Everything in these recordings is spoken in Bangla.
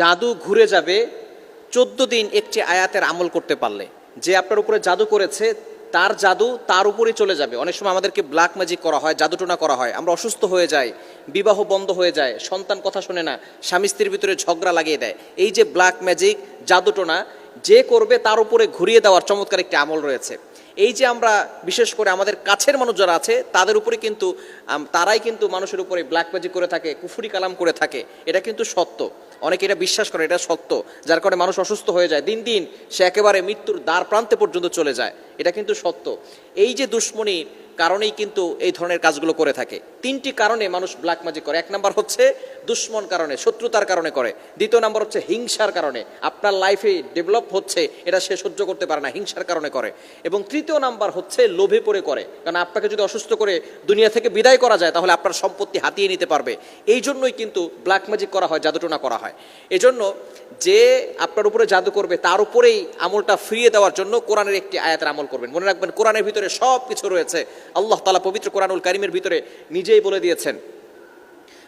জাদু ঘুরে যাবে, চোদ্দ দিন একটি আয়াতের আমল করতে পারলে। যে আপনার উপরে জাদু করেছে, তার জাদু তার উপরে চলে যাবে। অনেক সময় আমাদেরকে ব্ল্যাক ম্যাজিক করা হয়, জাদুটোনা করা হয়। আমরা অসুস্থ হয়ে যাই, বিবাহ বন্ধ হয়ে যায়, সন্তান কথা শোনে না, স্বামী স্ত্রীর ভিতরে ঝগড়া লাগিয়ে দেয়। এই যে ব্ল্যাক ম্যাজিক জাদুটোনা, যে করবে তার উপরে ঘুরিয়ে দেওয়ার চমৎকার একটি আমল রয়েছে। এই যে আমরা, বিশেষ করে আমাদের কাছের মানুষ যারা আছে, তাদের উপরে কিন্তু তারাই কিন্তু মানুষের উপরে ব্ল্যাক ম্যাজিক করে থাকে, কুফুরি কালাম করে থাকে। এটা কিন্তু সত্য। অনেকে এটা বিশ্বাস করে, এটা সত্য, যার কারণে মানুষ অসুস্থ হয়ে যায়। দিন দিন সে একেবারে মৃত্যুর দ্বার প্রান্তে পর্যন্ত চলে যায়। এটা কিন্তু সত্য। এই যে দুশ্মনির কারণেই কিন্তু এই ধরনের কাজগুলো করে থাকে। তিনটি কারণে মানুষ ব্ল্যাক ম্যাজিক করে। এক নাম্বার হচ্ছে দুশ্মন কারণে, শত্রুতার কারণে করে। দ্বিতীয় নাম্বার হচ্ছে হিংসার কারণে। আপনার লাইফে ডেভেলপ হচ্ছে, এটা সে সহ্য করতে পারে না, হিংসার কারণে করে। এবং তৃতীয় নাম্বার হচ্ছে লোভে পড়ে করে। কারণ আপনাকে যদি অসুস্থ করে দুনিয়া থেকে বিদায় করা যায়, তাহলে আপনার সম্পত্তি হাতিয়ে নিতে পারবে। এই জন্যই কিন্তু ব্ল্যাক ম্যাজিক করা হয়, জাদুটোনা করা হয়। এজন্য যে আপনার উপরে জাদু করবে, তার উপরেই আমলটা ফিরিয়ে দেওয়ার জন্য কোরআনের একটি আয়াতের আমল করবেন। মনে রাখবেন, কোরআনের ভিতরে সব কিছু রয়েছে। আল্লাহ তালা পবিত্র কোরআনুল কারিমের ভিতরে নিজেই বলে দিয়েছেন।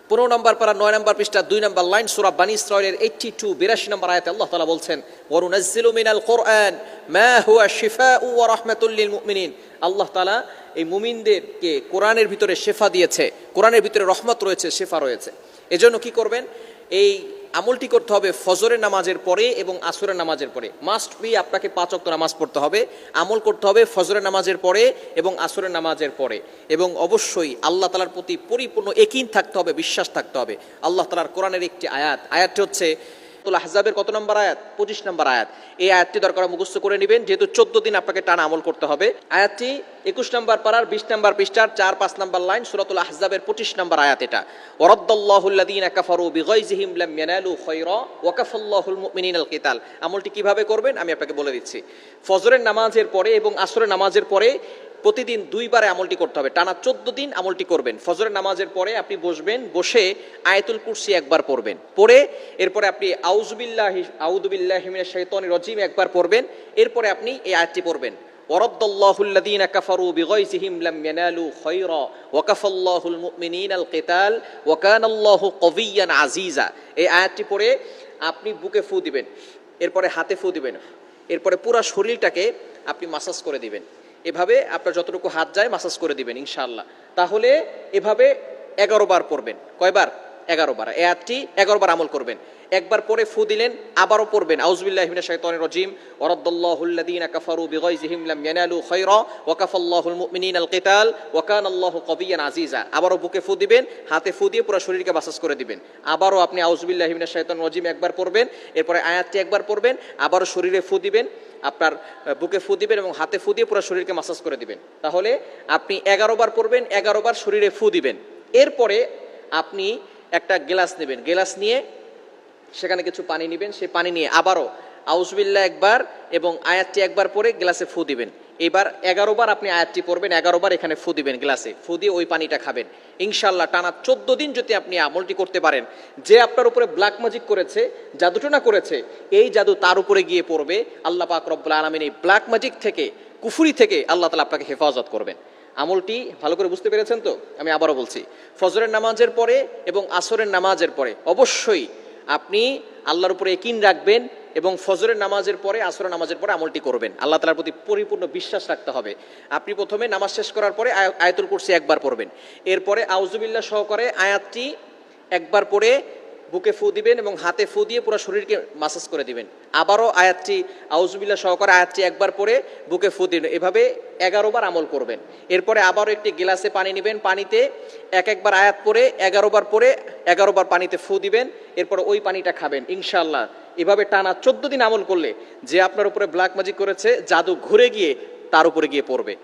পনেরো নম্বর পারা, নয় নম্বর পৃষ্ঠা, দুই নম্বর লাইন, সুরা বানি ইসরায়েলের এইটটি টু বিরাশি নম্বর আয়াতে আল্লাহ তালা বলছেন, ওয়ানুনাজ্জিলু মিনাল কোরআন মা হুয়া শিফাউ ওয়া রাহমাতুল লিল মুমিনিন। আল্লাহ তালা এই মুমিনদেরকে কোরআনের ভিতরে শেফা দিয়েছে। কোরআনের ভিতরে রহমত রয়েছে, শেফা রয়েছে। এজন্য কি করবেন? এই আমলটি করতে হবে ফজরের নামাজের পরে এবং আসরের নামাজের পরে। মাস্ট বি আপনাকে পাঁচ অক্ত নামাজ পড়তে হবে, আমল করতে হবে ফজরের নামাজের পরে এবং আসরের নামাজের পরে। এবং অবশ্যই আল্লাহ তালার প্রতি পরিপূর্ণ একিন থাকতে হবে, বিশ্বাস থাকতে হবে। আল্লাহ তালার কোরআনের একটি আয়াত, আয়াতটি হচ্ছে তুল আহজাবের কত নম্বর আয়াত? পঁচিশ নম্বর আয়াত। এই আয়াতটি দরকার মুখস্থ করে নেবেন, যেহেতু চোদ্দ দিন আপনাকে টানা আমল করতে হবে। আয়াতটি একুশ নম্বর পাড়ার, বিশ নম্বর পৃষ্ঠার, চার, পাঁচ নম্বর লাইন, সুরাতুল আহজাবের পঁচিশ নম্বর আয়াত এটা। ওরদ্দাল্লাহুল্লাদিন কাফারু বিগয়জিহিম লাম ইয়ানালু খায়রা ওয়া কাফাল্লাহুল মুমিনিনাল কিতাল। আমলটি কীভাবে করবেন আমি আপনাকে বলে দিচ্ছি। ফজরের নামাজের পরে এবং আসরের নামাজের পরে প্রতিদিন দুইবারে আমলটি করতে হবে টানা চোদ্দ দিন আমলটি করবেন ফজরের নামাজের পরে আপনি বসবেন বসে আয়াতুল কুরসি একবার পড়বেন পড়ে এরপরে আপনি আউজবিল্লাহ আউদুবিল্লাহিমিনের শৈতন রজিম একবার পড়বেন এরপরে আপনি এই আয়াতটি পড়বেন ورد الله الذين كفروا بغيظهم لم ينالوا خيرا وكفى الله المؤمنين القتال وكان الله قويا عزيزا এই আয়াতটি পড়ে আপনি বুকে ফু দিবেন এরপরে হাতে ফু দিবেন এরপরে পুরো শরীরটাকে আপনি মাসাজ করে দিবেন এভাবে আপনার যতটুকু হাত যায় মাসাজ করে দিবেন ইনশাল্লাহ তাহলে এভাবে এগারো বার পড়বেন কয়বার? এগারো বার। এ এগারো বার আমল করবেন। একবার পরে ফু দিলেন, আবারও পড়বেন। আউজবিল্লাহ হিমিনা শাইতানির রাজিম। আবারও বুকে ফু দিবেন, হাতে ফু দিয়ে পুরো শরীরকে বাসাস করে দিবেন। আবারও আপনি আউজবিল্লাহ হিমিনা শাইতানির রাজিম একবার পড়বেন, এরপরে আয়াতটি একবার পড়বেন, আবারও শরীরে ফু দিবেন, আপনার বুকে ফু দিবেন এবং হাতে ফু দিয়ে পুরো শরীরকে মাসাজ করে দিবেন। তাহলে আপনি এগারো বার পড়বেন, এগারো বার শরীরে ফু দিবেন। এরপরে আপনি একটা গ্লাস নেবেন। গ্লাস নিয়ে সেখানে কিছু পানি নেবেন। সেই পানি নিয়ে আবারও আউজবিল্লা একবার এবং আয়াতটি একবার পরে গ্লাসে ফু দিবেন। এবার এগারো বার আপনি আয়াতটি পড়বেন, এগারো বার এখানে ফু দিবেন গ্লাসে। ফু দিয়ে ওই পানিটা খাবেন। ইনশাল্লাহ টানা চোদ্দ দিন যদি আপনি আমলটি করতে পারেন, যে আপনার উপরে ব্ল্যাক ম্যাজিক করেছে, জাদুটনা করেছে, এই জাদু তার উপরে গিয়ে পড়বে। আল্লাহ পাক রব্বুল আলমিন এই ব্ল্যাক ম্যাজিক থেকে, কুফুরি থেকে আল্লাহ তালা আপনাকে হেফাজত করবেন। আমলটি ভালো করে বুঝতে পেরেছেন তো? আমি আবারও বলছি, ফজরের নামাজের পরে এবং আসরের নামাজের পরে অবশ্যই আপনি আল্লাহর উপরে একিন রাখবেন এবং ফজরের নামাজের পরে, আসরের নামাজের পরে আমলটি করবেন। আল্লাহ তালার প্রতি পরিপূর্ণ বিশ্বাস রাখতে হবে। আপনি প্রথমে নামাজ শেষ করার পরে আয়- আয়াতুল কুরসি একবার পড়বেন। এরপরে আউজুবিল্লাহ সহকারে আয়াতটি একবার পড়ে বুকে ফু দিবেন এবং হাতে ফু দিয়ে পুরো শরীরকে মাসাজ করে দিবেন। আবারও আয়াতটি আউজবিল্লা সহকারে আয়াতটি একবার পরে বুকে ফু দিন। এভাবে এগারো বার আমল করবেন। এরপরে আবারও একটি গিলাসে পানি নেবেন পানিতে। এক একবার আয়াত পরে এগারো বার পরে এগারো বার পানিতে ফু দিবেন। এরপর ওই পানিটা খাবেন ইনশাল্লাহ এভাবে টানা চোদ্দ দিন আমল করলে যে আপনার উপরে ব্ল্যাক ম্যাজিক করেছে, জাদু ঘুরে গিয়ে তার উপরে গিয়ে পড়বে।